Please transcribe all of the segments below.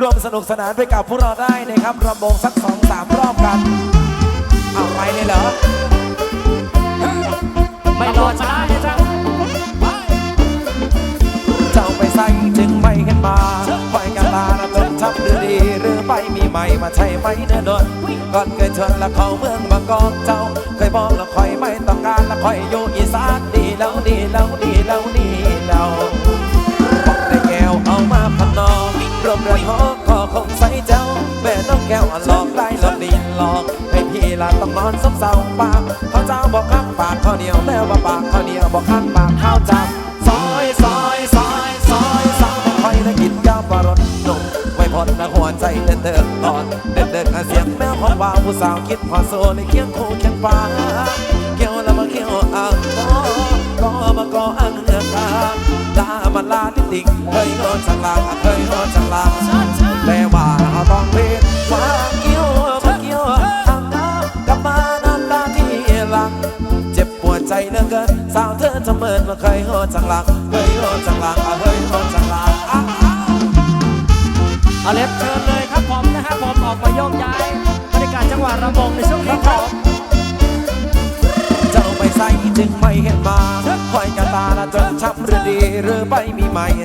ร่วมสนุกสนานไปกับพวกเราได้นะครับรำวงสักสองสามรอบกันเอาไปเลยเหรอไม่รอช้านะจ๊ะเจ้าไปใส่จึงไม่เห็นมาคอยกันตาละจนชับหรือดี หรือไปมีใหม่มาใช่ไหมเนื้อดนก่อนเคยชวนละเขาเมืองบางกอกเจ้า มเรือนหอขอคงใส่เจ้าแม่น้องแก้วอะหลอกได้หลอกดีหลอกให้พี่ละต้องนอนซบเศร้าปากเขาเจ้าบอกข้างปากข้าวเหนียวแต่ว่าปากข้าวเหนียวบอกข้างปากข้าวจับซอยซอยซอยซอยสาวบ่ค่อยได้กินยาปลารสนมไว้พอนะหัวใจเดินเดินตอนเดินเดินเสียงแมวของว่าวผู้สาวคิดพอโซในเคียงคู่เคียงฟ้าเกี่ยวแล้วมาเกี่ยวอ่างก็มาก็อ่างเงือกาามาลาดิติงเคยโงอนสังลางเคยโงอนสังลางแต่ว่าเราต้องเพศว่าเกี่ยวมาเกี่ยวทำน้ำกลับมาน้ำตาที่หลัง เจ็บปวดใจเหลือเกิน สาวเธอจะเมินมาเคยโหดจังหลังเคยโหดจังหลังอะเคยโหดจังหลังอะอะเอาเล็บเชิญเลยครับผมนะครับผมออกมาโยกย้ายบรรยากาศจังหวะระบงในช่วงนี้ครับเจ้าไม่ใส่จึงไม่เห็นมา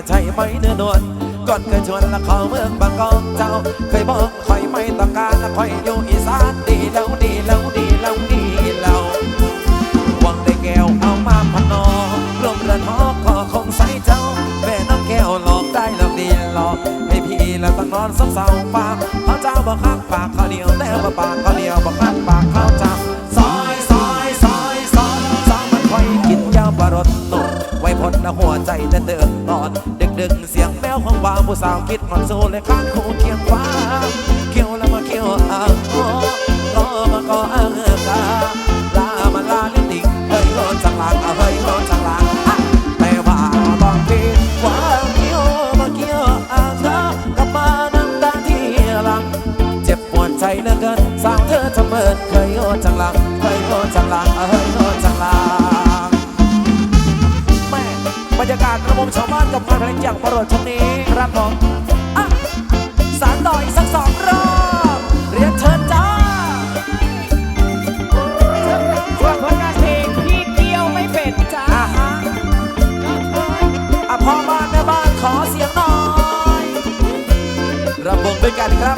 ใหม่ใช่ไหมเนื้อนวลก่อนเคยชวนละเขาเมืองบางกอกเจ้า เคยบอกคอยไม่ต้องการละคอยอยู่อีสานดีแล้วดีแล้วดีแล้วดีแล้ววังได้แก้วเอามาพนอรวมเรือนหอขอคงใส่เจ้าแม่น้องแก้วหลอกได้หลอกดีหลอกให้พี่ละต้องนอนซบเศร้าปากเขาเจ้าบอกข้างปากเขาเหนียวแต่ว่าปากเขาเหนียวบอกข้างปากเขาจับซอยซอยซอยซอยซอยมันคอยกินยาบารดนมไว้พดนะหัวใจเดินเดินอน ดึกดึกๆเสียงแมวของวาวผู้สาวคิดหอนโซเลยข้างคู่เคียงฟ้าเกี่ยวแล้วมาเกี่ยวอ่างโอ้ก็มาก็อ่างกาลามาลาลิติงเฮ้ยโลนจังหลังเฮ้ยโลนจังหลังแต่ว่าบางทีว่าเกี่ยวมาเกี่ยวอะเธอกลับมาน้ำตาที่หลัง เจ็บปวดใจเหลือเกินสาวเธอทำเมินเคยโลนจังหลังเคยโลนจังหลังอะเฮ้ยโลนจังหลัง บรรยากาศระบมชาวบ้านกับงานเพลงอย่างประหลดช่วงนี้ครับผมอะสารต่ออีกสักสองรอบเรียนเชิญจ้าฝากผลงานเพลงพี่เกียวไม่เป็นจ้าอะฮะอะพ่อบ้านแม่บ้านขอเสียงหน่อยระบบด้วยกันครับ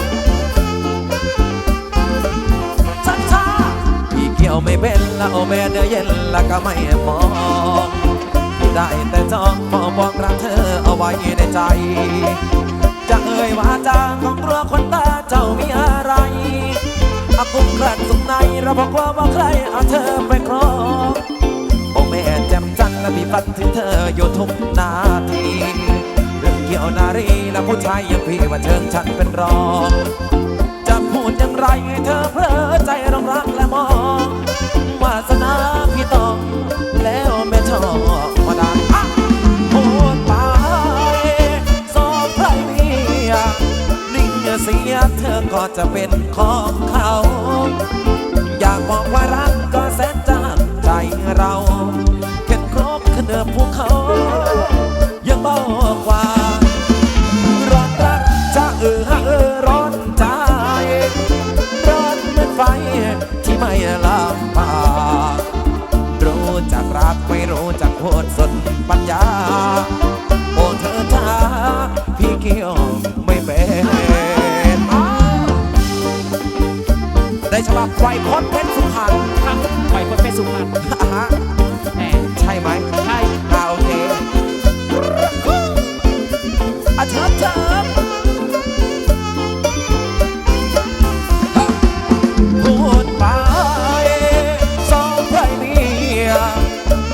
ชัดชาพี่เกี่ยวไม่เป็นละโอแม่เนื้อเย็นละก็ไม่มอง ได้แต่จ้องมองบอกรักเธอเอาไว้ในใจ จะเอ่ยว่าจาของกลัวคนตาเจ้ามีอะไรอากุมกลั่นสุขในเราบอกว่าว่าใครเอาเธอไปครองโอ้แม่แจ่มจันทร์และพี่ฝันถึงเธออยู่ทุกนาทีเรื่องเกี่ยวนารีและผู้ชายอย่างพี่ว่าเชิงฉันเป็นรองจะพูดอย่างไรเธอเพลอใจร้องรักและมองวาสนาพี่ต้องแล้วไม่ชอบ จะเป็นของเขา อยากบอกว่ารักก็แสนจะหักใจเราเข็นครบขนเหนือภูเขา ยังบอกว่า ร้อนรักจะเออฮะเออร้อนใจ ร้อนเหมือนไฟที่ไม่ลามปากรู้จักรักไม่รู้จักโคตรสนปัญญา โอ้เธอจ้าพี่เกี่ยว วยพจน์เพชรสุพรรณครับปล่อยคนเป็นสุพรรณอะฮะแหมใช่ไหมใช่อ่าโอเคอะเชิญเชิญพูดไปสองใครเมีย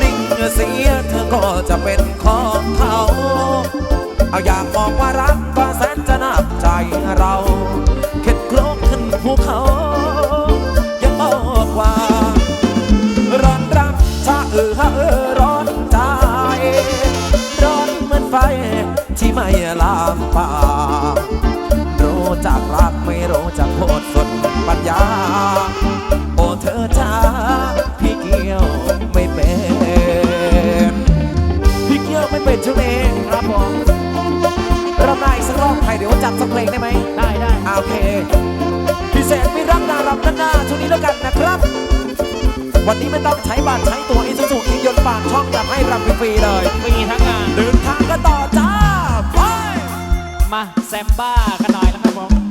นิ่งเสียเธอก็จะเป็นของเขา เอาอยากบอก ไฟที่ไม่ลามป่ารู้จักรักไม่รู้จักโพดสุดปัญญา โอ้เธอจ้าพี่เกี่ยวไม่เป็นพี่เกี่ยวไม่เป็นช่วงเองครับผมเราได้สักรอบไทยเดี๋ยวจัดสักเพลงได้ไหมได้ได้โอเคพิเศษไม่รักนารับนานาช่วงนี้แล้วกันนะครับ วันนี้ไม่ต้องใช้บาทใช้ตัวเอง สุอียนปากช่องแบบให้รำฟรีเลยฟรีทั้งงานเดินทางก็ต่อจ้าไป มาแซมบ้ากันหน่อยนะครับผม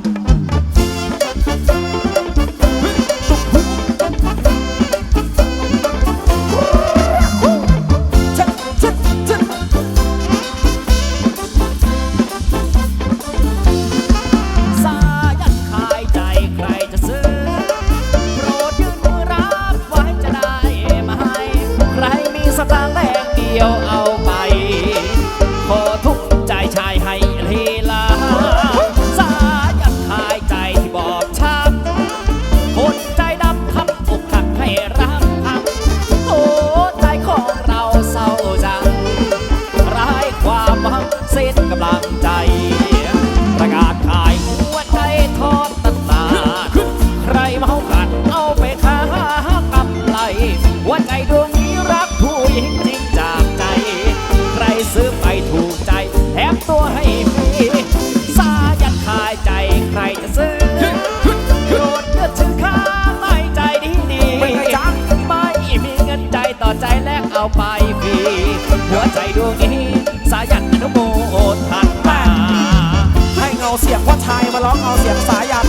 ร้องเอาเสียงสายัน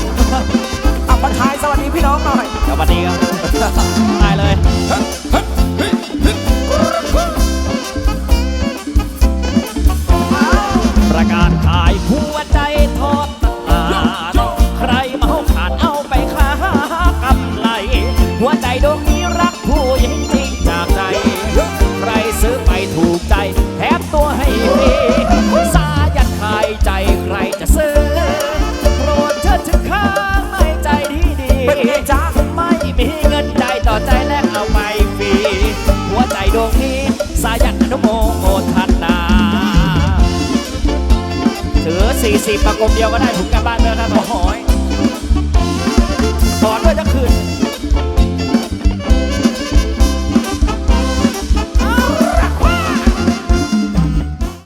อับประทายสวัสดีพี่น้องหน่อยสวัสดีครับตายเลยประกาศขายหัวใจทอ สี่สิบประกบเดียวก็ได้ผมกลับบ้านเปแล้นะต่อหอยถอนไว้ทั้งคืน